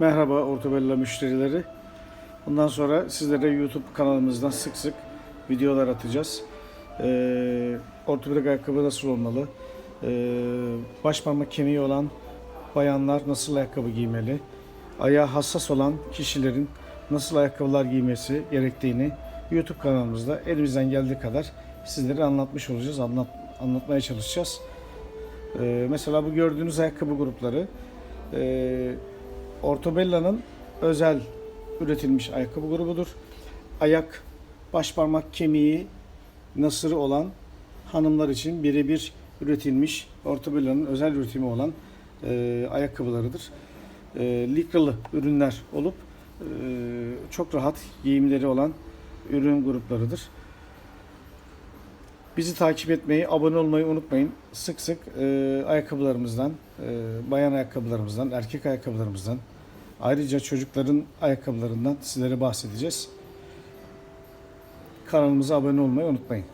Merhaba Ortobella müşterileri. Bundan sonra sizlere YouTube kanalımızdan sık sık videolar atacağız. Ee, ortopedik ayakkabı nasıl olmalı? Ee, baş parmak kemiği olan bayanlar nasıl ayakkabı giymeli? Ayağı hassas olan kişilerin nasıl ayakkabılar giymesi gerektiğini YouTube kanalımızda elimizden geldiği kadar sizlere anlatmış olacağız, anlat, anlatmaya çalışacağız. Ee, mesela bu gördüğünüz ayakkabı grupları e, Ortobella'nın özel üretilmiş ayakkabı grubudur. Ayak, baş parmak kemiği, nasırı olan hanımlar için birebir üretilmiş Ortobella'nın özel üretimi olan e, ayakkabılarıdır. E, likralı ürünler olup e, çok rahat giyimleri olan ürün gruplarıdır. Bizi takip etmeyi, abone olmayı unutmayın. Sık sık e, ayakkabılarımızdan, e, bayan ayakkabılarımızdan, erkek ayakkabılarımızdan, ayrıca çocukların ayakkabılarından sizlere bahsedeceğiz. Kanalımıza abone olmayı unutmayın.